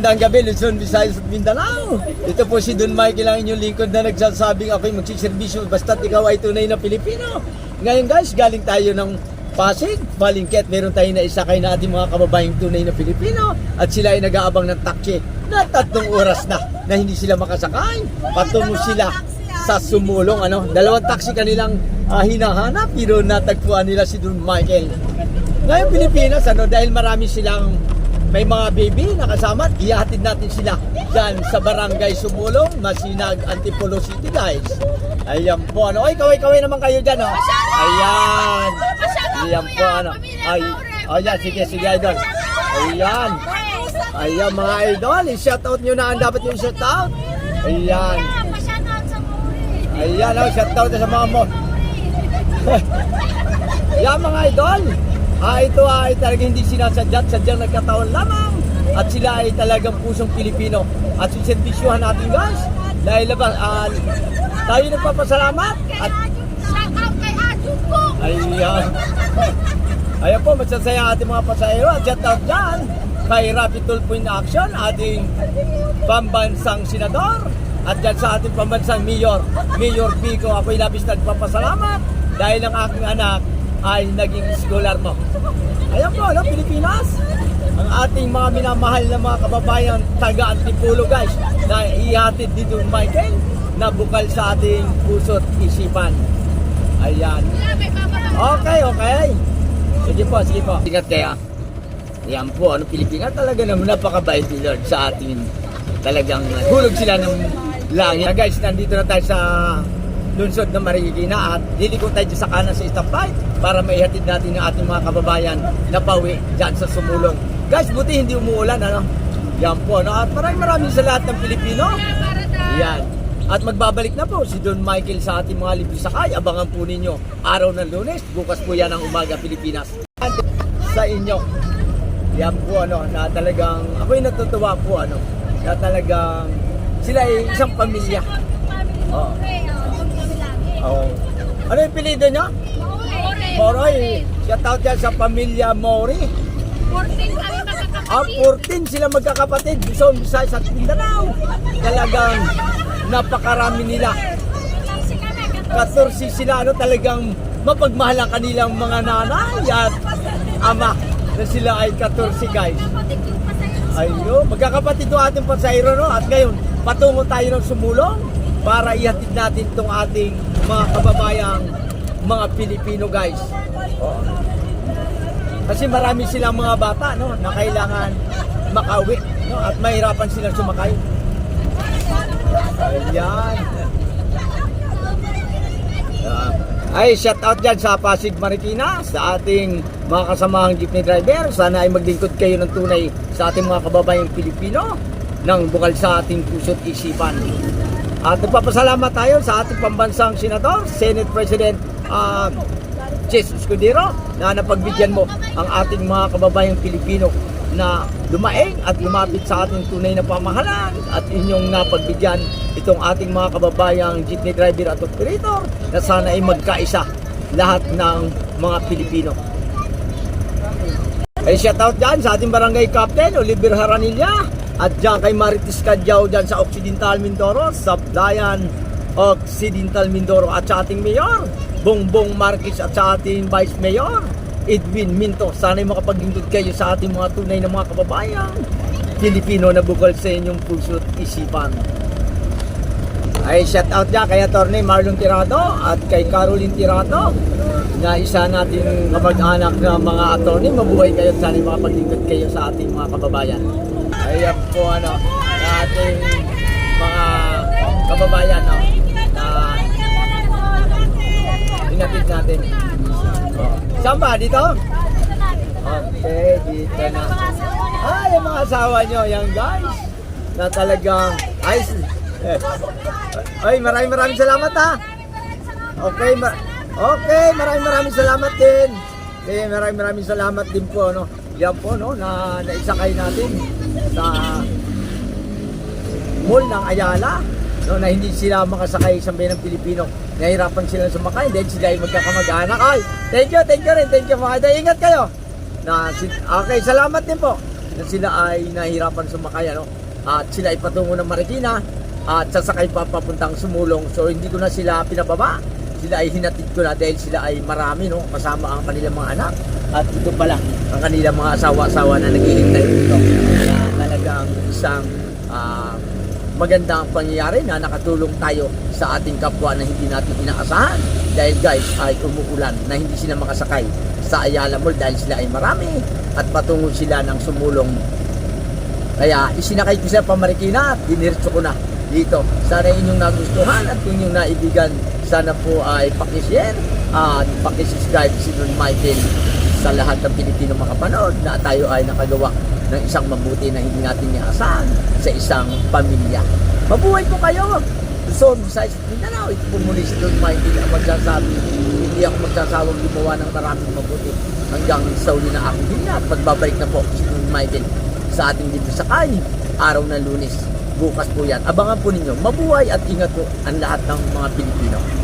Magandang gabi, Luzon, Visayas at Mindanao. Ito po si Don Michael ang inyong lingkod na nagsasabing ako'y magsiservisyo basta't ikaw ay tunay na Pilipino. Ngayon guys, galing tayo ng Pasig, Balingket. Meron tayo na isakay na ating mga kababayang tunay na Pilipino at sila ay nag-aabang ng taksi na tatlong oras na na hindi sila makasakay. Patungo sila sa sumulong. Ano, dalawang taksi kanilang ah, hinahanap pero natagpuan nila si Don Michael. Ngayon Pilipinas, ano, dahil marami silang may mga baby na kasama, ihahatid natin sila dyan sa barangay Sumulong, Masinag, Antipolo City guys. Ayan po, ano, oy, kaway-kaway naman kayo dyan, oh. Ayan. Ayan po, ano. Ay, ayan, sige, sige, idol. Ayan. Ayan, mga idol, i-shoutout nyo na ang dapat yung shoutout. Ayan. Ayan, oh, shoutout na sa mga mo. Yan mga idol, ah, ito ay talagang hindi sinasadya, sadyang nagkataon lamang. At sila ay talagang pusong Pilipino. At siservisyuhan natin guys dahil labas, ah, tayo nagpapasalamat at ayan ayan po masasaya ang ating mga pasahero. At shout out dyan kay Rapid Tulpo in Action ating pambansang senador. At dyan sa ating pambansang mayor Mayor Pico ako'y labis nagpapasalamat dahil ang aking anak ay naging scholar mo. Ayan po, no, Pilipinas. Ang ating mga minamahal na mga kababayan taga Antipulo guys na ihatid dito Michael na bukal sa ating puso't isipan. Ayan. Okay, okay. Sige po, sige po. Ingat kaya. Ayan po, ano Pilipinas talaga naman napakabait ni Lord sa ating talagang hulog sila ng langit. Guys, nandito na tayo sa lungsod ng Marikina at liliko tayo sa kanan sa stoplight para maihatid natin ang ating mga kababayan na pauwi dyan sa sumulong. Guys, buti hindi umuulan, ano? Yan po, no? At maraming maraming sa lahat ng Pilipino. Yan. At magbabalik na po si Don Michael sa ating mga libre sakay. Abangan po ninyo araw ng lunes. Bukas po yan ang umaga Pilipinas. And sa inyo. Yan po ano, na talagang, ako'y natutuwa po ano, na talagang sila ay isang pamilya. Oo. Oo. Ano yung pilido niya? Moroy. Shout out yan sa pamilya Mori. Ah, 14 sila magkakapatid. Luzon, Visayas at Mindanao. Talagang napakarami nila. 14 sila, ano, talagang mapagmahal ang kanilang mga nanay at ama na sila ay 14 guys. Ayo, magkakapatid yung ating pasahero, no? At ngayon, patungo tayo ng sumulong para ihatid natin itong ating mga kababayang mga Pilipino guys. Kasi marami silang mga bata, no? Na kailangan makauwi, no? At mahirapan silang sumakay. Ayan. Ah, ay, shout out dyan sa Pasig Marikina, sa ating mga kasamahang jeepney driver. Sana ay maglingkod kayo ng tunay sa ating mga kababayang Pilipino nang bukal sa ating puso't isipan. At nagpapasalamat tayo sa ating pambansang senador, Senate President uh, Ches Escudero na napagbigyan mo ang ating mga kababayang Pilipino na lumaing at lumapit sa ating tunay na pamahalaan at inyong napagbigyan itong ating mga kababayang jeepney driver at operator na sana ay magkaisa lahat ng mga Pilipino. Ay shout out dyan sa ating barangay captain Oliver Haranilla at dyan kay Maritis Cadyaw dyan sa Occidental Mindoro, sa Dayan Occidental Mindoro at sa ating mayor Bongbong Marquez at sa ating vice mayor Edwin Minto. Sana'y makapaglingkod kayo sa ating mga tunay na mga kababayan Pilipino na bukal sa inyong puso at isipan. Ay shout out dyan kay Atty. Marlon Tirado at kay Caroline Tirado na isa nating kamag-anak na mga attorney. Mabuhay kayo at sana'y makapaglingkod kayo sa ating mga kababayan. Ayan po ano, na ating mga kababayan no, na inatid natin. Oh. Saan ba? Dito? Okay, dito na. Ah, yung mga asawa nyo, yan guys. Na talagang, ay, ay, maraming maraming salamat ha. Okay, ma okay, maraming maraming salamat din. Okay, maraming maraming salamat din po, no. Yan po, no, na naisakay natin sa mall ng Ayala no, na hindi sila makasakay sa bayan ng Pilipino. Nahirapan sila sumakay dahil sila ay magkakamag-anak. Ay, thank you, thank you rin, thank you mga idol. Ingat kayo. Na, okay, salamat din po. na sila ay nahihirapan sumakay ano at sila ay patungo ng Marikina at sasakay pa papuntang Sumulong. So hindi ko na sila pinababa. Sila ay hinatid ko na dahil sila ay marami no? Kasama ang kanilang mga anak. At ito pala ang kanilang mga asawa-asawa na naghihintay dito na talagang isang ah, magandang pangyayari na nakatulong tayo sa ating kapwa na hindi natin inaasahan. Dahil guys ay umuulan na hindi sila makasakay sa Ayala Mall dahil sila ay marami at patungo sila ng sumulong. Kaya isinakay ko sa pamarikina at diniritso ko na dito. Sana inyong nagustuhan at inyong naibigan, sana po ay pakishare at pakisubscribe si Don Michael sa lahat ng Pilipino makapanood na tayo ay nakagawa ng isang mabuti na hindi natin inaasahan sa isang pamilya. Mabuhay po kayo! Luzon, Visayas, Mindanao. Ito po muli si Don Michael ang magsasabi. Hindi ako magsasawang gumawa ng maraming mabuti hanggang sa uli na aking hinya at magbabalik na po si Don Michael sa ating dito sa Kay, araw ng lunes. Bukas po yan. Abangan po ninyo. Mabuhay at ingat po ang lahat ng mga Pilipino.